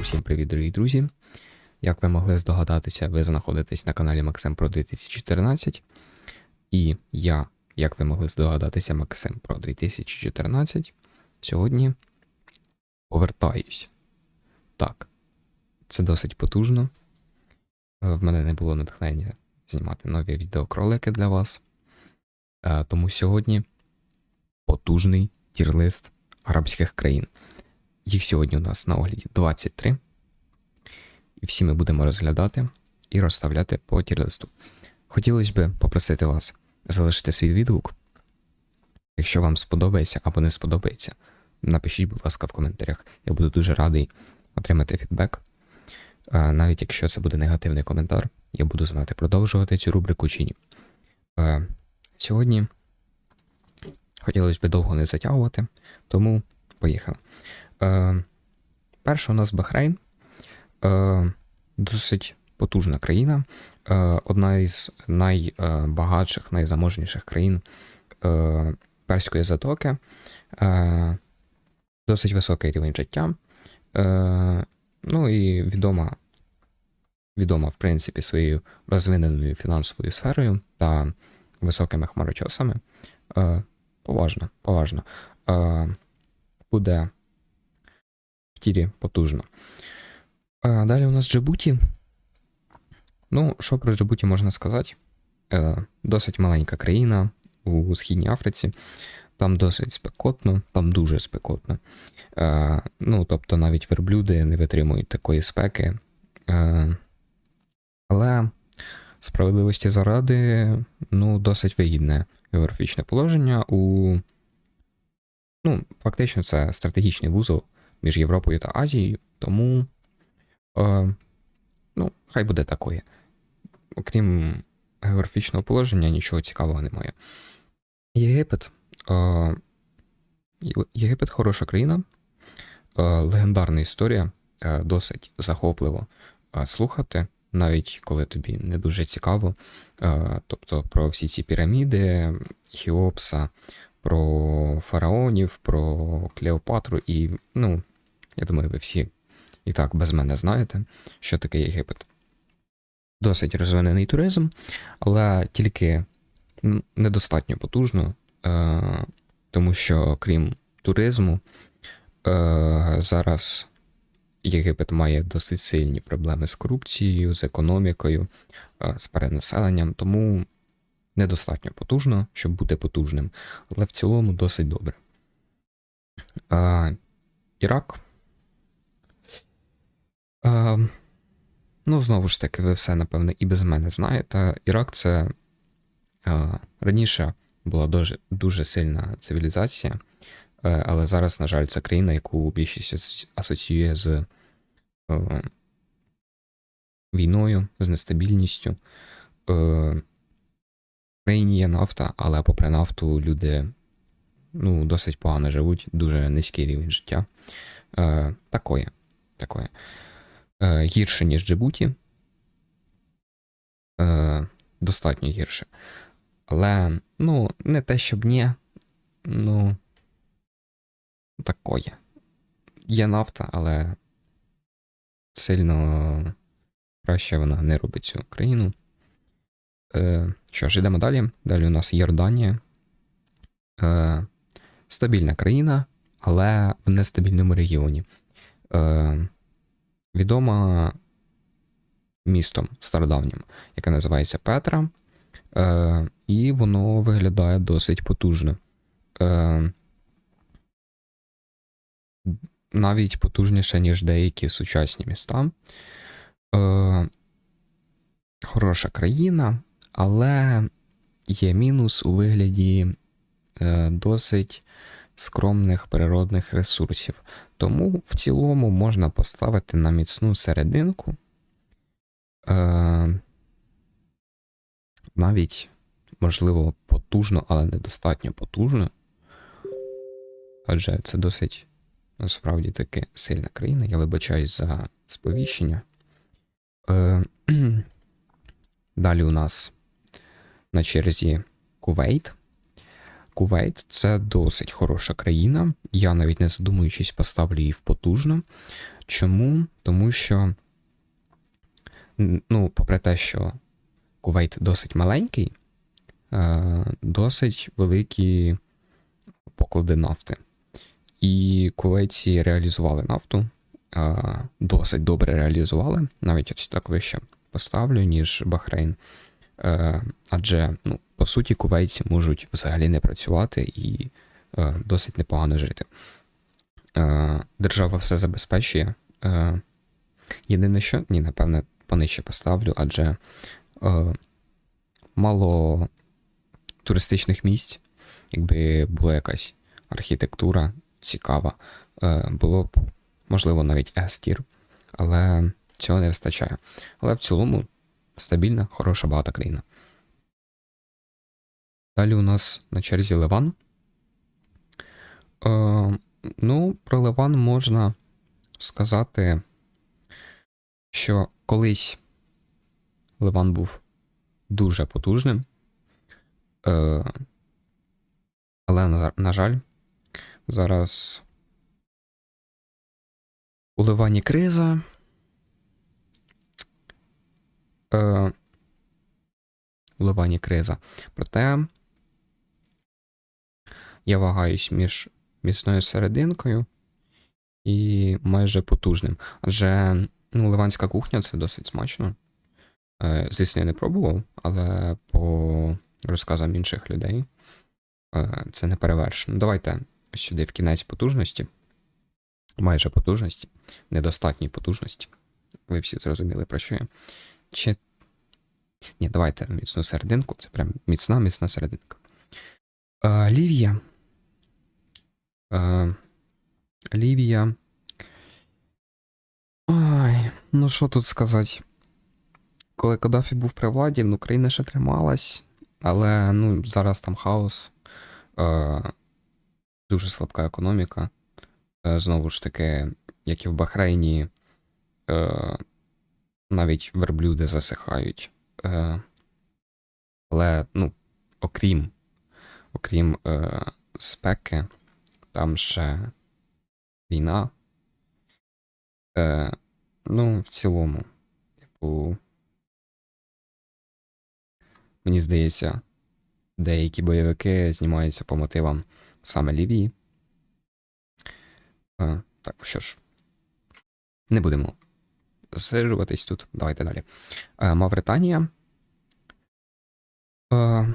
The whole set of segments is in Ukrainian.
Усім привіт, дорогі друзі. Як ви могли здогадатися, ви знаходитесь на каналі Максим Про 2014. І я, як ви могли здогадатися, Максим Про 2014. Сьогодні повертаюсь. Так, це досить потужно. Е, В мене не було натхнення знімати нові відеокролики для вас. Е, Тому сьогодні потужний тірлист арабських країн. Їх сьогодні у нас на огляді 23. І всі ми будемо розглядати і розставляти по тірлисту. Хотілося б попросити вас залишити свій відгук. Якщо вам сподобається або не сподобається, напишіть, будь ласка, в коментарях. Я буду дуже радий отримати фідбек. Навіть якщо це буде негативний коментар, я буду знати, продовжувати цю рубрику чи ні. Сьогодні хотілося б довго не затягувати, тому поїхали. Е, Перша у нас Бахрейн. Е, Досить потужна країна, е, одна із найбагатших, найзаможніших країн е, Перської затоки. Досить високий рівень життя. Ну і відома, відома, в принципі, своєю розвиненою фінансовою сферою та високими хмарочосами. Поважно, поважно. Буде тілі потужно. А далі у нас Джибуті. Ну, що про Джибуті можна сказати? Е, Досить маленька країна у Східній Африці. Там досить спекотно, там дуже спекотно. Е, ну, тобто навіть верблюди не витримують такої спеки. Е, але справедливості заради, ну, досить вигідне географічне положення у. Ну, фактично, це стратегічний вузол між Європою та Азією, тому. Е, ну, хай буде такое. Окрім географічного положення, нічого цікавого немає. Єгипет. Е, Єгипет хороша країна, е, легендарна історія, е, досить захопливо е, слухати, навіть коли тобі не дуже цікаво. Е, тобто про всі ці піраміди, Хіопса, про фараонів, про Клеопатру і, ну, я думаю, ви всі і так без мене знаєте, що таке Єгипет. Досить розвинений туризм, але тільки недостатньо потужно, е, тому що крім туризму, е, зараз Єгипет має досить сильні проблеми з корупцією, з економікою, е, з перенаселенням, тому недостатньо потужно, щоб бути потужним, але в цілому досить добре. Е, Ірак. Е, ну, знову ж таки, ви все, напевне, і без мене знаєте. Ірак це е, раніше була дуже, дуже сильна цивілізація, е, але зараз, на жаль, це країна, яку більшість асоціює з е, війною, з нестабільністю. Е, в країні є нафта, але попри нафту люди ну, досить погано живуть, дуже низький рівень життя. Е, такое. такое. Е, гірше, ніж Джибуті. Е, достатньо гірше. Але, ну, не те, щоб ні. Ну. Такое. Є нафта, але сильно краще вона не робить цю країну. Е, що ж, йдемо далі. Далі у нас Йорданія. Е, стабільна країна, але в нестабільному регіоні. Е, відома містом стародавнім, яке називається Петра. Е, і воно виглядає досить потужно. Е, навіть потужніше, ніж деякі сучасні міста. Е, хороша країна, але є мінус у вигляді е, досить скромних природних ресурсів. Тому в цілому можна поставити на міцну серединку. Е, навіть, можливо, потужно, але недостатньо потужно. Адже це досить насправді таки сильна країна. Я вибачаюсь за сповіщення. Е, далі у нас на черзі Кувейт. Кувейт це досить хороша країна. Я навіть не задумуючись поставлю її в потужно. Чому? Тому що, ну, попри те, що Кувейт досить маленький, е, досить великі поклади нафти. І кувейці реалізували нафту, е, досить добре реалізували, навіть ось так вище поставлю, ніж Бахрейн. Е, адже, ну, по суті, кувейці можуть взагалі не працювати і е, досить непогано жити. Е, держава все забезпечує. Єдине, що ні, напевне, понижче поставлю, адже мало туристичних місць, якби була якась архітектура цікава, було б, можливо, навіть S-тір, але цього не вистачає. Але в цілому стабільна, хороша, багата країна. Далі у нас на черзі Ливан. Е, ну, про Ливан можна сказати, що колись Ливан був дуже потужним. Е, але, на, жаль, зараз у Ливані криза. Е, у Ливані криза. Проте я вагаюсь між міцною серединкою і майже потужним. Адже ну, ливанська кухня це досить смачно. Е, Звісно, я не пробував, але по розказам інших людей е, це не перевершено. Давайте сюди в кінець потужності. Майже потужності, недостатній потужності. Ви всі зрозуміли, про що я. Чи. Ні, давайте міцну серединку. Це прям міцна, міцна серединка. Е, Лівія. Е, Лівія. Ой, ну що тут сказати? Коли Каддафі був при владі, ну країна ще трималась, але ну, зараз там хаос, е, дуже слабка економіка. Е, знову ж таки, як і в Бахрейні, е, навіть верблюди засихають. Е, але, ну, окрім, окрім е, спеки, там ще війна. Е, ну, в цілому, типу, мені здається, деякі бойовики знімаються по мотивам саме Лівії. Е, так, що ж, не будемо засиджуватись тут. Давайте далі. Е, Мавританія. Е,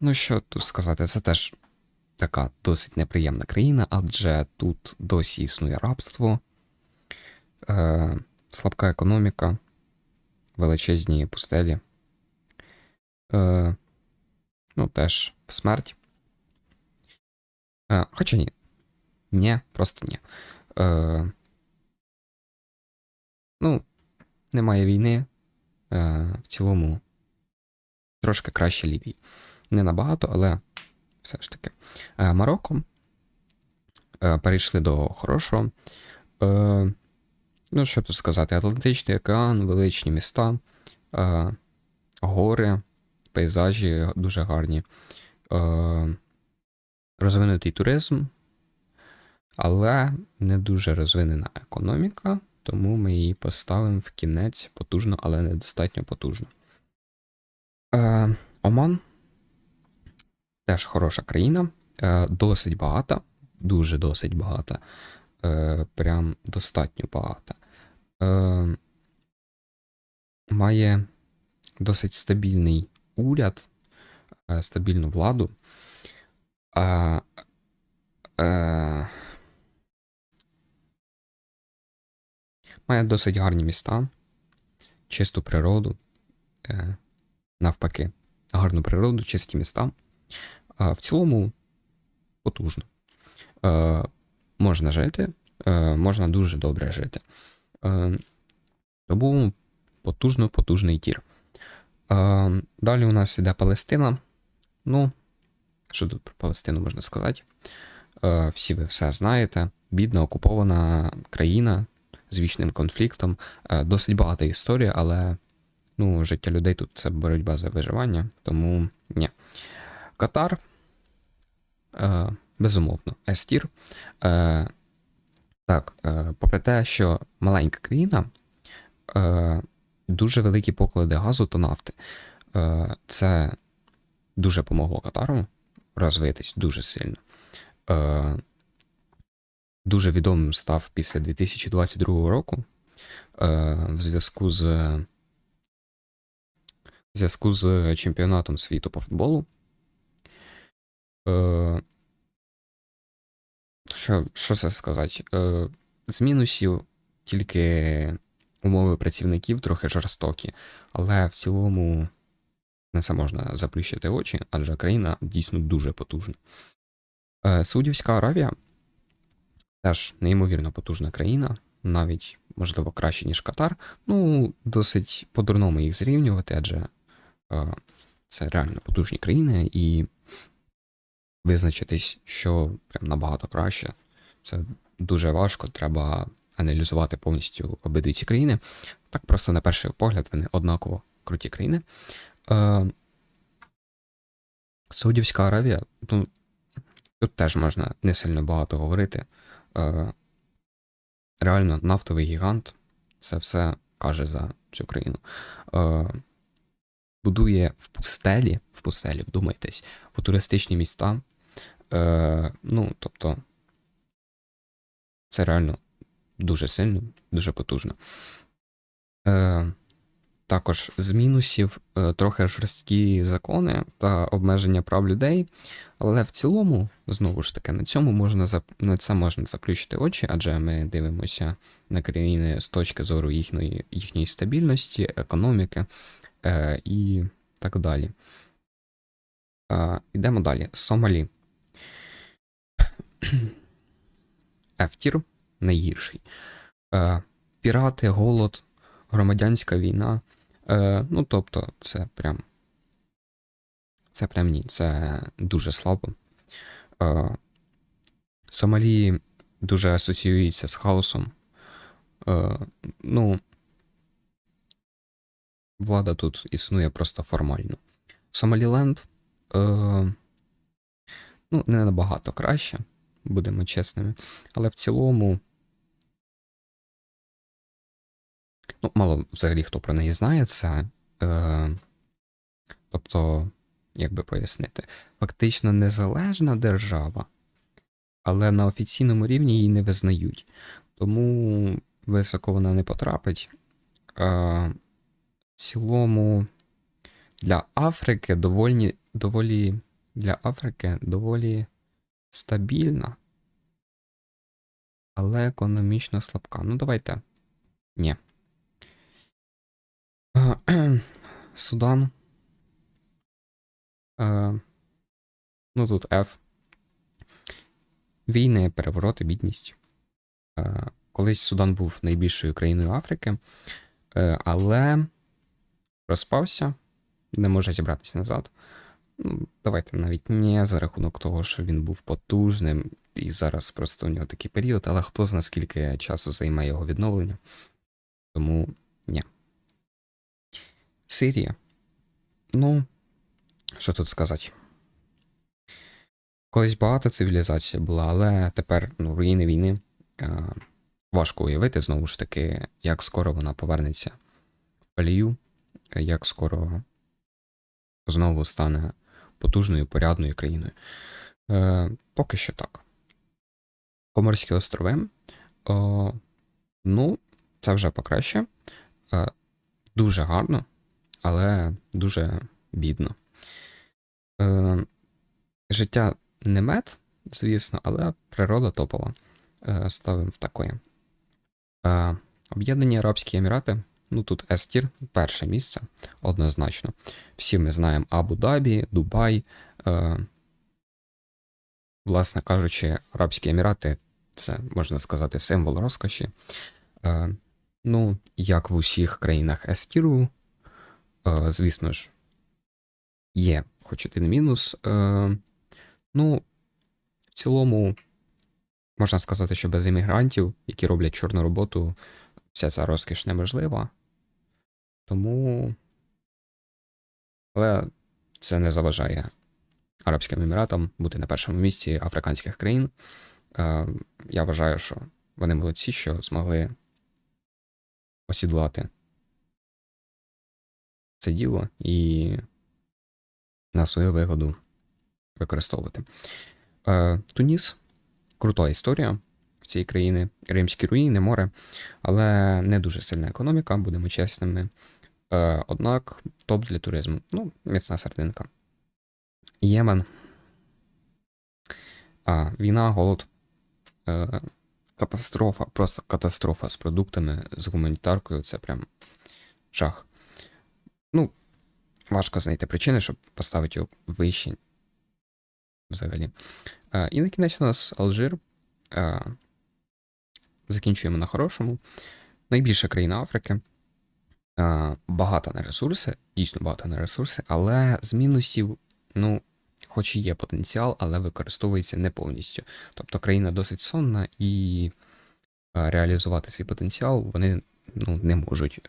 ну, що тут сказати, це теж така досить неприємна країна, адже тут досі існує рабство, е, слабка економіка, величезні пустелі. Ну, теж смерть. Хоча ні. Ні, просто ні. Ну, немає війни. Е, в цілому трошки краще Лівії. Не набагато, але все ж таки. Е, Марокко. Е, перейшли до хорошого. Ну, що тут сказати? Атлантичний океан, величні міста, гори, пейзажі дуже гарні. Розвинутий туризм, але не дуже розвинена економіка, тому ми її поставимо в кінець потужно, але недостатньо потужно. Е, Оман теж хороша країна, е, досить багата, дуже досить багата, е, прям достатньо багата. Е, має досить стабільний уряд, е, стабільну владу. А, е, має досить гарні міста, чисту природу, е, навпаки, гарну природу, чисті міста. В цілому потужно. Е, можна жити, е, можна дуже добре жити. Е, тому потужно, потужний тір. Е, далі у нас іде Палестина. Ну, що тут про Палестину можна сказати? Е, всі ви все знаєте. Бідна окупована країна з вічним конфліктом. Е, досить багата історія, але ну, життя людей тут це боротьба за виживання, тому ні. Катар. Е, безумовно, Естір. Е, Так, попри те, що маленька країна, дуже великі поклади газу та нафти. Це дуже помогло Катару розвитись дуже сильно. Дуже відомим став після 2022 року е, в зв'язку з в зв'язку з чемпіонатом світу по футболу. Е, що, що це сказати? Е, з мінусів тільки умови працівників трохи жорстокі, але в цілому на це можна заплющити очі, адже країна дійсно дуже потужна. Саудівська Аравія теж неймовірно потужна країна, навіть, можливо, краще, ніж Катар. Ну, досить по-дурному їх зрівнювати, адже е, це реально потужні країни, і визначитись, що прям набагато краще. Це дуже важко, треба аналізувати повністю обидві ці країни. Так просто на перший погляд вони однаково круті країни. Е, Саудівська Аравія, ну, тут теж можна не сильно багато говорити. Е, реально, нафтовий гігант, це все каже за цю країну. Е, будує в пустелі, в пустелі, вдумайтесь, футуристичні міста. Е, ну, тобто, це реально дуже сильно, дуже потужно. Е, також з мінусів е, трохи жорсткі закони та обмеження прав людей. Але в цілому, знову ж таки, на цьому можна на це можна заплющити очі, адже ми дивимося на країни з точки зору їхньої, їхньої стабільності, економіки е, і так далі. Е, йдемо далі. Сомалі. Ефтір найгірший. Е, пірати, голод, громадянська війна. Е, ну, тобто, це прям. Це прям ні, це дуже слабо. Е, Сомалі дуже асоціюється з хаосом. Е, ну, влада тут існує просто формально. Сомаліленд е, ну, не набагато краще, будемо чесними. Але в цілому. Ну, мало взагалі хто про неї знає це. Е, тобто, як би пояснити, фактично незалежна держава, але на офіційному рівні її не визнають. Тому високо вона не потрапить. Е, в цілому для Африки доволі, доволі для Африки доволі стабільна, але економічно слабка. Ну, давайте. Ні. Судан. Е, ну тут F. Війни, перевороти, бідність. Е, колись Судан був найбільшою країною Африки, е, але розпався, не може зібратися назад. Ну, давайте навіть не за рахунок того, що він був потужним, і зараз просто у нього такий період, але хто знає, скільки часу займає його відновлення. Тому ні. Сирія. Ну, що тут сказати? Колись багата цивілізація була, але тепер ну, руїни війни. Е, важко уявити знову ж таки, як скоро вона повернеться в палію, е, як скоро знову стане потужною порядною країною. Е, поки що так. Коморські острови. О, ну, це вже покраще. Е, дуже гарно, але дуже бідно. Е, життя не мед, звісно, але природа топова. Е, ставимо в такої. Е, Об'єднані Арабські Емірати. Ну тут Естір, перше місце, однозначно. Всі ми знаємо Абу-Дабі, Дубай. Е, власне кажучи, Арабські Емірати це, можна сказати, символ розкоші. Е, ну, як в усіх країнах Естіру, звісно ж, є хоч один мінус. Е, ну, в цілому, можна сказати, що без іммігрантів, які роблять чорну роботу, вся ця розкіш неможлива. Тому. Але це не заважає Арабським Еміратам бути на першому місці африканських країн. Е, я вважаю, що вони молодці, що змогли осідлати це діло і на свою вигоду використовувати. Е, Туніс крута історія в цій країни. Римські руїни, море, але не дуже сильна економіка, будемо чесними. Е, однак топ для туризму. Ну, міцна серединка. Ємен. А, війна, голод. Е, катастрофа, просто катастрофа з продуктами, з гуманітаркою. Це прям жах. Ну, важко знайти причини, щоб поставити його вище. Взагалі. Е, і на кінець у нас Алжир. Е, закінчуємо на хорошому. Найбільша країна Африки. Е, багата на ресурси, дійсно багата на ресурси, але з мінусів, ну, хоч і є потенціал, але використовується не повністю. Тобто країна досить сонна і реалізувати свій потенціал вони ну, не можуть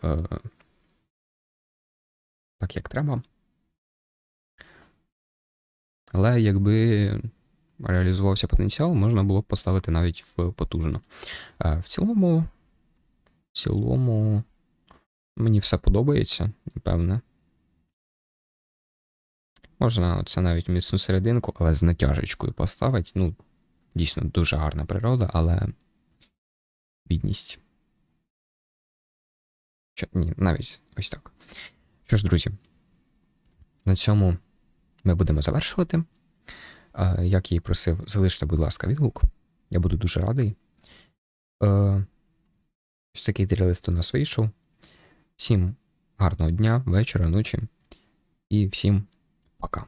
так, як треба. Але якби реалізувався потенціал, можна було б поставити навіть в потужно. Е, В цілому, в цілому, мені все подобається, напевне. Можна це навіть міцну серединку, але з натяжечкою поставити. Ну, дійсно, дуже гарна природа, але бідність. Що, ні, навіть ось так. Що ж, друзі, на цьому ми будемо завершувати. Як я і просив, залиште, будь ласка, відгук. Я буду дуже радий. Е, Ось такий трилист у нас вийшов. Всім гарного дня, вечора, ночі і всім пока.